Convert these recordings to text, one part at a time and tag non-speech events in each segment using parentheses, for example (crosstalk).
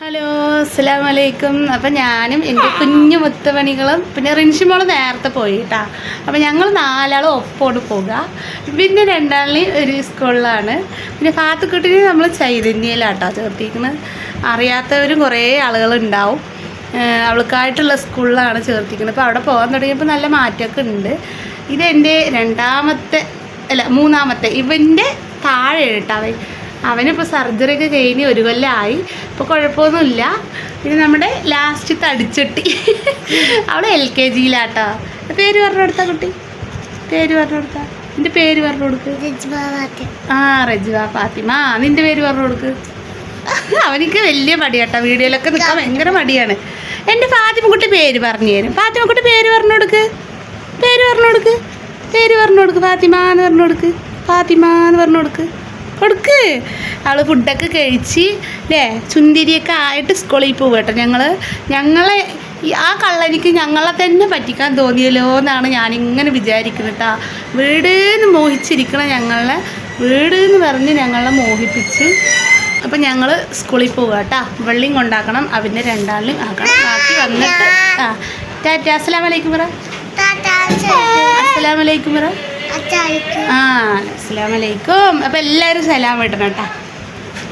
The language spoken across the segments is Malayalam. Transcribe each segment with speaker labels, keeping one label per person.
Speaker 1: ഹലോ അസ്സലാം വലൈക്കും അപ്പം ഞാനും എന്റെ കുഞ്ഞു മുത്തുമണികളും പിന്നെ റിൻഷിമോൾ നേരത്തെ പോയി കേട്ടാ അപ്പം ഞങ്ങൾ നാലാളും ഒപ്പോട് പോകുക പിന്നെ രണ്ടാളിന് ഒരു സ്കൂളിലാണ്. പിന്നെ പാത്തുക്കുട്ടിനെ നമ്മൾ ചൈതന്യയിലാട്ടോ ചേർത്തിക്കുന്നത് അറിയാത്തവരും കുറേ ആളുകളുണ്ടാവും. അവൾക്കായിട്ടുള്ള സ്കൂളിലാണ് ചേർത്തിക്കുന്നത് അപ്പോൾ അവിടെ പോകാൻ തുടങ്ങിയപ്പോൾ നല്ല മാറ്റമൊക്കെ ഉണ്ട്. ഇതെന്റെ രണ്ടാമത്തെ അല്ല മൂന്നാമത്തെ ഇവന്റെ താഴെ കേട്ടോ അവൻ. അവനിപ്പോൾ സർജറി ഒക്കെ കഴിഞ്ഞ് ഒരു കൊല്ലമായി ഇപ്പോൾ കുഴപ്പമൊന്നുമില്ല. പിന്നെ നമ്മുടെ ലാസ്റ്റ് തടിച്ചട്ടി. അവിടെ എൽ കെ ജിയിലാട്ടോ. പേര് പറഞ്ഞു കൊടുത്താ കുട്ടി. പേര് പറഞ്ഞു കൊടുത്താ. നിന്റെ പേര് പറഞ്ഞു കൊടുക്ക്. ആ റജ്വ ഫാത്തിമ. നിന്റെ പേര് പറഞ്ഞു കൊടുക്ക്. അവനിക്ക് വലിയ മടിയാട്ടോ. വീഡിയോയിലൊക്കെ നിൽക്കാൻ ഭയങ്കര മടിയാണ്. എന്റെ ഫാത്തിമക്കുട്ടി പേര് പറഞ്ഞു തരും. ഫാത്തിമക്കുട്ടി പേര് പറഞ്ഞു കൊടുക്ക്. പേര് പറഞ്ഞു കൊടുക്ക്. പേര് പറഞ്ഞു കൊടുക്ക്. ഫാത്തിമ എന്ന് പറഞ്ഞു കൊടുക്ക്. ഫാത്തിമ എന്ന് പറഞ്ഞു കൊടുക്ക്. കൊടുക്ക്. അവൾ ഫുഡൊക്കെ കഴിച്ച് അല്ലേ ചുന്തിരിയൊക്കെ ആയിട്ട് സ്കൂളിൽ പോകും കേട്ടോ ഞങ്ങൾ ഞങ്ങളെ ആ കള്ളനിക്ക് ഞങ്ങളെ തന്നെ പറ്റിക്കാൻ തോന്നിയല്ലോ എന്നാണ് ഞാനിങ്ങനെ വിചാരിക്കുന്നത് കേട്ടോ വീട് മോഹിച്ചിരിക്കണം മോഹിച്ചിരിക്കണ ഞങ്ങളെ വീട് എന്ന് പറഞ്ഞ് ഞങ്ങളെ മോഹിപ്പിച്ച് അപ്പം ഞങ്ങൾ സ്കൂളിൽ പോവുക കേട്ടോ വെള്ളിയും കൊണ്ടാക്കണം അവന്റെ രണ്ടാളിലും ആക്കണം. ബാക്കി വന്നിട്ട് ആ. ടാറ്റ അസ്സലാമലൈക്കും പറ. അസ്സലാമലൈക്കും പറ. ആ അസ്സലാം വലൈക്കും അപ്പം എല്ലാവരും സലാം ഇടണം കേട്ടോ.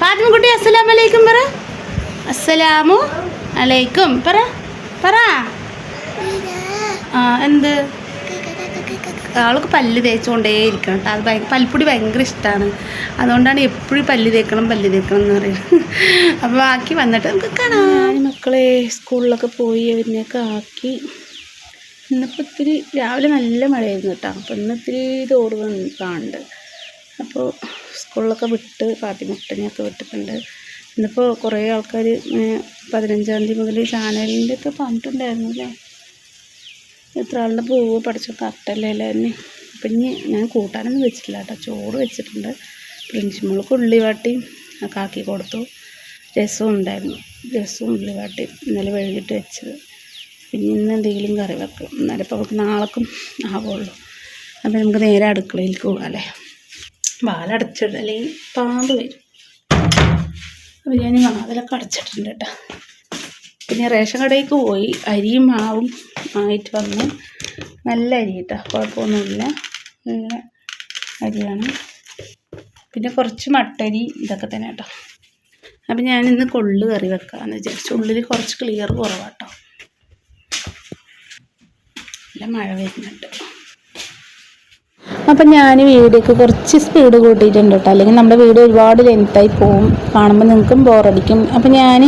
Speaker 1: ഫാത്തിമക്കുട്ടി അസ്സലാം അലൈക്കും പറ. അസ്സലാമു അലൈക്കും. പറ. പറ. ആ എന്ത്? ആൾക്ക് പല്ല് തേച്ചുകൊണ്ടേ ഇരിക്കണം കേട്ടോ. അത് ഭയങ്കര പൽപ്പൊടി ഭയങ്കര ഇഷ്ടമാണ് അതുകൊണ്ടാണ് എപ്പോഴും പല്ല് തേക്കണം പല്ല് തേക്കണം എന്ന് പറയുന്നത്. അപ്പോൾ ബാക്കി വന്നിട്ട് നമുക്ക് കാണാം. മക്കളെ സ്കൂളിലൊക്കെ പോയി അവരിനെയൊക്കെ ആക്കി. ഇന്നിപ്പോൾ ഇത്തിരി രാവിലെ നല്ല മഴയായിരുന്നു കേട്ടോ. അപ്പോൾ ഇന്ന് ഇത്തിരി തോട് കാണുന്നുണ്ട് അപ്പോൾ സ്കൂളിലൊക്കെ വിട്ട് ഫാത്തിമുട്ടനെയൊക്കെ വിട്ടിട്ടുണ്ട്. ഇന്നിപ്പോൾ കുറേ ആൾക്കാർ പതിനഞ്ചാം തീയതി മുതൽ ചാനലിന്റെ ഒക്കെ പറഞ്ഞിട്ടുണ്ടായിരുന്നു അല്ലേ? എത്ര ആളുടെ പൂവ് പഠിച്ചു കറക്റ്റല്ലേ തന്നെ അപ്പം ഇനി ഞാൻ കൂട്ടാനൊന്നും വെച്ചിട്ടില്ല കേട്ടോ. ചോറ് വെച്ചിട്ടുണ്ട്. പ്രിൻസിമോൾക്ക് ഉള്ളി വാട്ടി കാക്കി കൊടുത്തു. രസവും ഉണ്ടായിരുന്നു. രസവും വാട്ടി ഇന്നലെ വൈകിട്ട് വെച്ചത്. പിന്നെ ഇന്ന് എന്തെങ്കിലും കറി വെക്കും എന്നാലും ഇപ്പോൾ അവൾക്ക് നാളേക്കും ആവുള്ളൂ. അപ്പോൾ നമുക്ക് നേരെ അടുക്കളയിലേക്ക് പോകാം അല്ലേ? വാലടച്ചിട്ട് അല്ലെങ്കിൽ പാമ്പ് വരും. അപ്പോൾ ഞാൻ വാതിലൊക്കെ അടച്ചിട്ടുണ്ട് കേട്ടോ. പിന്നെ റേഷൻ കടയിലേക്ക് പോയി. അരിയും മാവും ആയിട്ട് വന്ന്. നല്ല അരി കേട്ടോ. കുഴപ്പമൊന്നുമില്ല. നല്ല അരിയാണ്. പിന്നെ കുറച്ച് മട്ടരി ഇതൊക്കെ തന്നെ കേട്ടോ. അപ്പം ഞാനിന്ന് കൊള്ളു കറി വെക്കാമെന്ന് വിചാരിച്ചു. ഉള്ളിൽ കുറച്ച് ക്ലിയർ കുറവാട്ടോ നല്ല മഴ വരുന്നുണ്ട്. അപ്പം ഞാൻ വീഡിയോക്ക് കുറച്ച് സ്പീഡ് കൂട്ടിയിട്ടുണ്ട് കേട്ടോ. അല്ലെങ്കിൽ നമ്മുടെ വീഡിയോ ഒരുപാട് ലെങ്ത്തായി പോവും. കാണുമ്പോൾ നിങ്ങൾക്കും ബോറടിക്കും അപ്പം ഞാൻ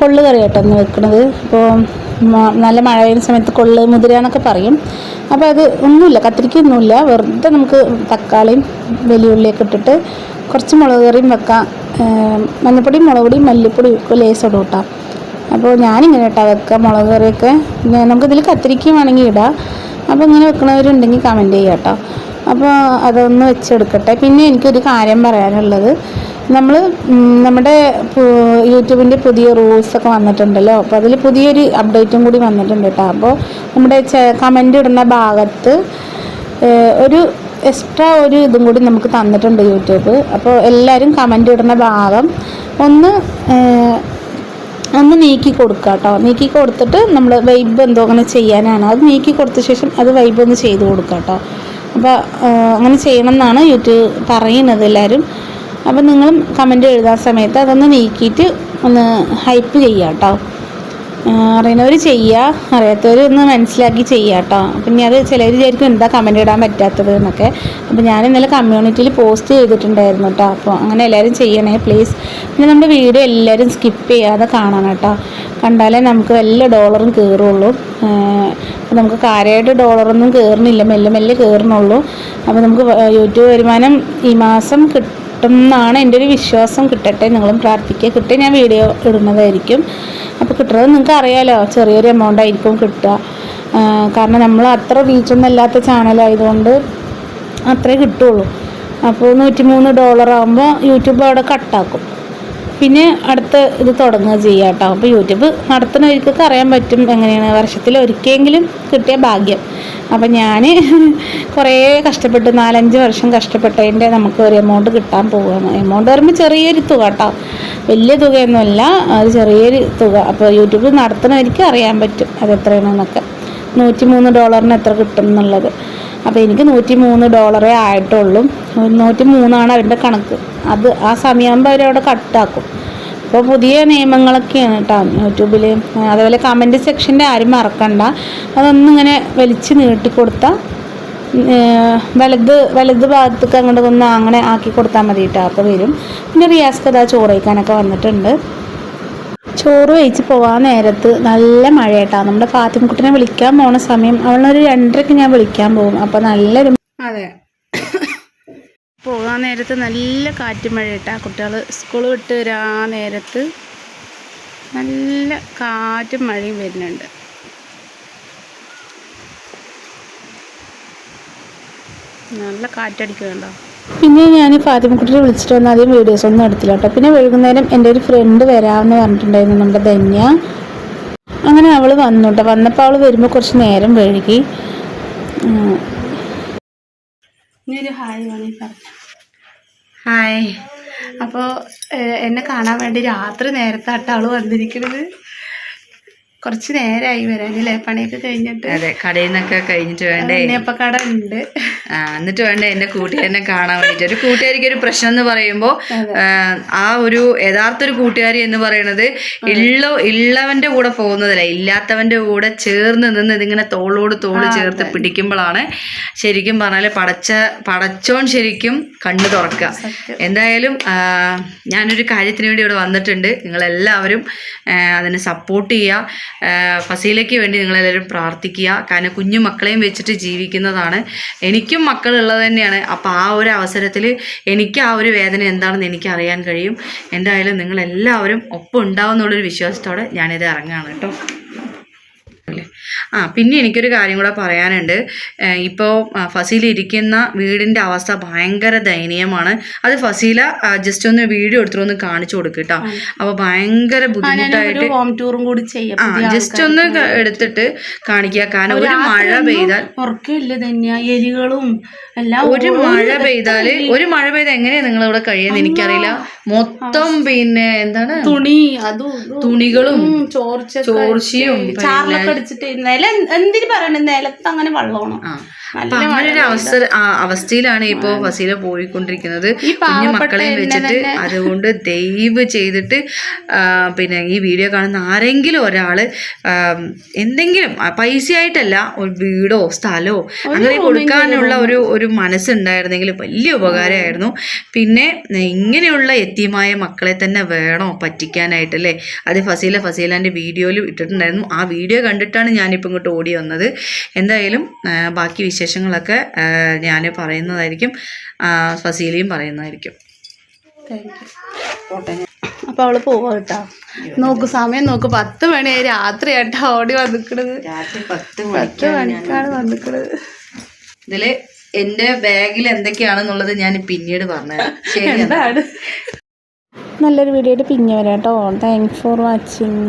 Speaker 1: കൊള്ളു കറി കേട്ടോ ഒന്ന് വെക്കണത്. അപ്പോൾ നല്ല മഴ പെയ്യുന്ന സമയത്ത് കൊള്ളു മുതിര എന്നൊക്കെ പറയും. അപ്പോൾ അത് ഒന്നുമില്ല കത്തിരിക്കൊന്നുമില്ല വെറുതെ നമുക്ക് തക്കാളിയും വലിയുള്ളിയൊക്കെ ഇട്ടിട്ട് കുറച്ച് മുളക് കറിയും വെക്കാം. മഞ്ഞപ്പൊടിയും മുളക് പൊടിയും മല്ലിപ്പൊടിയും ഒക്കെ കൂട്ടാം. അപ്പോൾ ഞാനിങ്ങനെ കേട്ടോ വെക്കുക മുളക് കറിയൊക്കെ. നമുക്കിതിൽ കത്തിരിക്കുക വേണമെങ്കിൽ ഇടാം. അപ്പോൾ ഇങ്ങനെ വെക്കണവരുണ്ടെങ്കിൽ കമന്റ് ചെയ്യാം കേട്ടോ അപ്പോൾ അതൊന്ന് വെച്ചെടുക്കട്ടെ. പിന്നെ എനിക്കൊരു കാര്യം പറയാനുള്ളത്. നമ്മൾ നമ്മുടെ യൂട്യൂബിന്റെ പുതിയ റൂൾസൊക്കെ വന്നിട്ടുണ്ടല്ലോ. അപ്പോൾ അതിൽ പുതിയൊരു അപ്ഡേറ്റും കൂടി വന്നിട്ടുണ്ട് കേട്ടോ അപ്പോൾ നമ്മുടെ കമന്റ് ഇടുന്ന ഭാഗത്ത് ഒരു എക്സ്ട്രാ ഒരു ഇതും കൂടി നമുക്ക് തന്നിട്ടുണ്ട് യൂട്യൂബ്. അപ്പോൾ എല്ലാവരും കമന്റ് ഇടുന്ന ഭാഗം ഒന്ന് ഒന്ന് നീക്കി കൊടുക്കുക കേട്ടോ നീക്കി കൊടുത്തിട്ട് നമ്മൾ വൈബ് എന്തോ അങ്ങനെ ചെയ്യാനാണ്. അത് നീക്കി കൊടുത്ത ശേഷം അത് വൈബ് ഒന്ന് ചെയ്ത് കൊടുക്കുക കേട്ടോ അപ്പോൾ അങ്ങനെ ചെയ്യണം എന്നാണ് യൂട്യൂബ് പറയുന്നത് എല്ലാവരും അപ്പം നിങ്ങളും കമന്റ് എഴുതാൻ സമയത്ത് അതൊന്ന് നീക്കിയിട്ട് ഒന്ന് ഹൈപ്പ് ചെയ്യുക കേട്ടോ അറിയുന്നവർ ചെയ്യുക അറിയാത്തവർ ഒന്ന് മനസ്സിലാക്കി ചെയ്യുക കേട്ടോ പിന്നെ അത് ചിലർ വിചാരിക്കും എന്താ കമന്റ് ഇടാൻ പറ്റാത്തത് എന്നൊക്കെ. അപ്പോൾ ഞാൻ ഇന്നലെ കമ്മ്യൂണിറ്റിയിൽ പോസ്റ്റ് ചെയ്തിട്ടുണ്ടായിരുന്നു കേട്ടോ അപ്പോൾ അങ്ങനെ എല്ലാവരും ചെയ്യണേ പ്ലീസ് പിന്നെ നമ്മുടെ വീഡിയോ എല്ലാവരും സ്കിപ്പ് ചെയ്യാതെ കാണണം കേട്ടോ. കണ്ടാലേ നമുക്ക് വല്ല ഡോളറും കയറുള്ളൂ നമുക്ക് കാര്യമായിട്ട് ഡോളറൊന്നും കയറുന്നില്ല മെല്ലെ മെല്ലെ കയറുന്നുള്ളൂ അപ്പോൾ നമുക്ക് യൂട്യൂബ് വരുമാനം ഈ മാസം കിട്ടും എന്നാണ് എന്റെ ഒരു വിശ്വാസം. കിട്ടട്ടെ നിങ്ങളും പ്രാർത്ഥിക്കുക. കിട്ടി ഞാൻ വീഡിയോ ഇടുന്നതായിരിക്കും. അപ്പോൾ കിട്ടുന്നത് നിങ്ങൾക്ക് അറിയാലോ. ചെറിയൊരു എമൗണ്ട് ആയിരിക്കും കിട്ടുക. കാരണം നമ്മൾ അത്ര റീച്ചൊന്നും അല്ലാത്ത ചാനലായതുകൊണ്ട് അത്രേ കിട്ടുള്ളൂ. അപ്പോൾ നൂറ്റി മൂന്ന് ഡോളർ ആകുമ്പോൾ യൂട്യൂബ് അവിടെ കട്ടാക്കും പിന്നെ അടുത്ത ഇത് തുടങ്ങുക ചെയ്യുക കേട്ടോ. അപ്പോൾ യൂട്യൂബ് നടത്തുന്നവർക്കൊക്കെ അറിയാൻ പറ്റും എങ്ങനെയാണ് വർഷത്തിൽ ഒരിക്കലെങ്കിലും കിട്ടിയ ഭാഗ്യം. അപ്പം ഞാൻ (laughs) കുറേ കഷ്ടപ്പെട്ട്. നാലഞ്ച് വർഷം കഷ്ടപ്പെട്ടതിന്റെ നമുക്ക് ഒരു എമൗണ്ട് കിട്ടാൻ പോവുകയാണ്. എമൗണ്ട് പറയുമ്പോൾ ചെറിയൊരു തുക കേട്ടോ. വലിയ തുകയൊന്നുമല്ല അത് ചെറിയൊരു തുക. അപ്പോൾ യൂട്യൂബ് നടത്തുന്നവർക്ക് അറിയാൻ പറ്റും അത് എത്രയാണെന്നൊക്കെ. നൂറ്റി മൂന്ന് ഡോളറിന് എത്ര കിട്ടും എന്നുള്ളത്. അപ്പോൾ എനിക്ക് നൂറ്റി മൂന്ന് ഡോളറേ ആയിട്ടുള്ളൂ. നൂറ്റി മൂന്നാണ് അവരുടെ കണക്ക്. അത് ആ സമയമാകുമ്പോൾ അവരവിടെ കട്ടാക്കും. അപ്പോൾ പുതിയ നിയമങ്ങളൊക്കെയാണ് കേട്ടോ യൂട്യൂബിൽ അതുപോലെ കമന്റ് സെക്ഷന്റെ ആരും മറക്കണ്ട. അതൊന്നിങ്ങനെ വലിച്ച് നീട്ടിക്കൊടുത്താൽ വലത് വലത് ഭാഗത്തേക്ക് അങ്ങോട്ട് ഒന്ന് അങ്ങനെ ആക്കി കൊടുത്താൽ മതി കേട്ടോ അപ്പോൾ വരും. പിന്നെ റിയാസ് കഥ കഴിക്കാനൊക്കെ വന്നിട്ടുണ്ട്. ചോറ് കഴിച്ച് പോകാൻ നേരത്ത് നല്ല മഴ കേട്ടോ നമ്മുടെ ഫാത്തിമക്കുട്ടിനെ വിളിക്കാൻ പോണ സമയം അവളൊരു രണ്ടരക്ക് ഞാൻ വിളിക്കാൻ പോകും. അപ്പോൾ നല്ലൊരു അതെ. പോകാൻ നേരത്ത് നല്ല കാറ്റ് മഴ കേട്ടാ കുട്ടികൾ സ്കൂൾ വിട്ട് വരാ നേരത്ത് നല്ല കാറ്റും മഴയും വരുന്നുണ്ട്. നല്ല കാറ്റടിക്കുന്നുണ്ടോ? പിന്നെ ഞാൻ ഫാത്തിമക്കുട്ടിയെ വിളിച്ചിട്ട് വന്ന ആദ്യം വീഡിയോസ് ഒന്നും എടുത്തില്ല കേട്ടോ. പിന്നെ വൈകുന്നേരം എന്റെ ഒരു ഫ്രണ്ട് വരാമെന്ന് പറഞ്ഞിട്ടുണ്ടായിരുന്നു നമ്മുടെ ധന്യ. അങ്ങനെ അവൾ വന്നു കേട്ടോ. വന്നപ്പോൾ അവൾ വരുമ്പോൾ കുറച്ച് നേരം വഴുകി ഹായ് പറഞ്ഞു. അപ്പോൾ എന്നെ കാണാൻ വേണ്ടി രാത്രി നേരത്തെ അവൾ വന്നിരിക്കുന്നത്? കുറച്ച് നേരമായി വരാനല്ലേ? പണിയൊക്കെ കഴിഞ്ഞിട്ട്.
Speaker 2: അതെ കടയിൽ നിന്നൊക്കെ കഴിഞ്ഞിട്ട് വേണ്ടേ?
Speaker 1: കട ഉണ്ട്.
Speaker 2: ആ, എന്നിട്ട് വേണ്ടേ എന്റെ കൂട്ടുകാരനെ കാണാൻ വേണ്ടിട്ട്? ഒരു കൂട്ടുകാരിക്ക് ഒരു പ്രശ്നം എന്ന് പറയുമ്പോൾ ആ ഒരു യഥാർത്ഥ ഒരു കൂട്ടുകാരി എന്ന് പറയുന്നത് ഇള്ള ഇള്ളവന്റെ കൂടെ പോകുന്നതല്ല. ഇല്ലാത്തവന്റെ കൂടെ ചേർന്ന് നിന്ന് ഇതിങ്ങനെ തോളോട് തോൾ ചേർത്ത് പിടിക്കുമ്പോഴാണ് ശരിക്കും പറഞ്ഞാൽ പടച്ച പടച്ചോൻ ശരിക്കും കണ്ണു തുറക്കുക എന്തായാലും ഞാനൊരു കാര്യത്തിന് വേണ്ടി ഇവിടെ വന്നിട്ടുണ്ട്. നിങ്ങളെല്ലാവരും എല്ലാവരും അതിനെ സപ്പോർട്ട് ചെയ്യുക. ഫസീലയ്ക്ക് വേണ്ടി നിങ്ങളെല്ലാവരും പ്രാർത്ഥിക്കുക. കാരണം കുഞ്ഞു മക്കളെയും വെച്ചിട്ട് ജീവിക്കുന്നതാണ്. എനിക്കും മക്കളുള്ളത് തന്നെയാണ്. അപ്പോൾ ആ ഒരു അവസരത്തിൽ എനിക്ക് ആ ഒരു വേദന എന്താണെന്ന് എനിക്ക് അറിയാൻ കഴിയും. എന്തായാലും നിങ്ങളെല്ലാവരും ഒപ്പം ഉണ്ടാവും എന്നുള്ളൊരു വിശ്വാസത്തോടെ ഞാനിത് ഇറങ്ങുകയാണ് കേട്ടോ. അല്ലേ? ആ പിന്നെ എനിക്കൊരു കാര്യം കൂടെ പറയാനുണ്ട്. ഇപ്പോൾ ഫസീലിരിക്കുന്ന വീടിന്റെ അവസ്ഥ ഭയങ്കര ദയനീയമാണ്. അത് ഫസീല ജസ്റ്റ് ഒന്ന് വീഡിയോ എടുത്തിട്ടൊന്ന് കാണിച്ചു കൊടുക്കും കേട്ടോ അപ്പോൾ ഭയങ്കര ബുദ്ധിമുട്ടായിട്ട്
Speaker 1: ഹോം ടൂറും കൂടി ചെയ്യാം.
Speaker 2: ആ ജസ്റ്റ് ഒന്ന് എടുത്തിട്ട് കാണിക്കുക കാരണം ഒരു മഴ പെയ്താൽ
Speaker 1: ഉറക്കില്ല തന്നെയാ എലികളും എല്ലാം
Speaker 2: ഒരു മഴ പെയ്താൽ ഒരു മഴ പെയ്താൽ എങ്ങനെയാ നിങ്ങൾ ഇവിടെ കഴിയുന്നത്? എനിക്കറിയില്ല. മൊത്തം പിന്നെ എന്താണ്?
Speaker 1: തുണി അതും
Speaker 2: തുണികളും
Speaker 1: ചോർച്ച
Speaker 2: ചോർച്ചയും
Speaker 1: അടിച്ചിട്ട് നില എന്തിന് പറയണ? നിലത്ത് അങ്ങനെ വെള്ളമാണ്.
Speaker 2: ആ അപ്പൊ അങ്ങനെ ഒരു അവസര അവസ്ഥയിലാണ് ഇപ്പോ ഫസീല പോയിക്കൊണ്ടിരിക്കുന്നത്. കുഞ്ഞു മക്കളെയും വെച്ചിട്ട് അതുകൊണ്ട് ദയവ് ചെയ്തിട്ട് പിന്നെ ഈ വീഡിയോ കാണുന്ന ആരെങ്കിലും ഒരാൾ എന്തെങ്കിലും പൈസ പൈസയായിട്ടല്ല ഒരു വീടോ സ്ഥലമോ അങ്ങനെ കൊടുക്കാനുള്ള ഒരു ഒരു മനസ്സുണ്ടായിരുന്നെങ്കിൽ വലിയ ഉപകാരമായിരുന്നു. പിന്നെ ഇങ്ങനെയുള്ള എത്തിയമായ മക്കളെ തന്നെ വേണോ പറ്റിക്കാനായിട്ട് അല്ലേ? അത് ഫസീല ഫസീലാന്റെ വീഡിയോയിൽ ഇട്ടിട്ടുണ്ടായിരുന്നു. ആ വീഡിയോ കണ്ടിട്ടാണ് ഞാനിപ്പോൾ ഇങ്ങോട്ട് ഓടി വന്നത്. എന്തായാലും ബാക്കി വിശേഷങ്ങളൊക്കെ ഞാൻ പറയുന്നതായിരിക്കും ഫസീലിയും പറയുന്നതായിരിക്കും.
Speaker 1: അപ്പൊ അവൾ പോവാ കേട്ടോ. നോക്ക് സമയം നോക്ക് പത്ത് മണിയായി രാത്രി ആയിട്ടാ ഓടി വന്നിക്കണത്.
Speaker 2: പത്ത്
Speaker 1: മണിക്കാണ് വന്നിക്കണത്.
Speaker 2: ഇതിൽ എന്റെ ബാഗിൽ എന്തൊക്കെയാണെന്നുള്ളത് ഞാൻ പിന്നീട് പറഞ്ഞതാണ്
Speaker 1: എന്താണ്? നല്ലൊരു വീഡിയോ പിന്നെ വരാം കേട്ടോ. Thanks for watching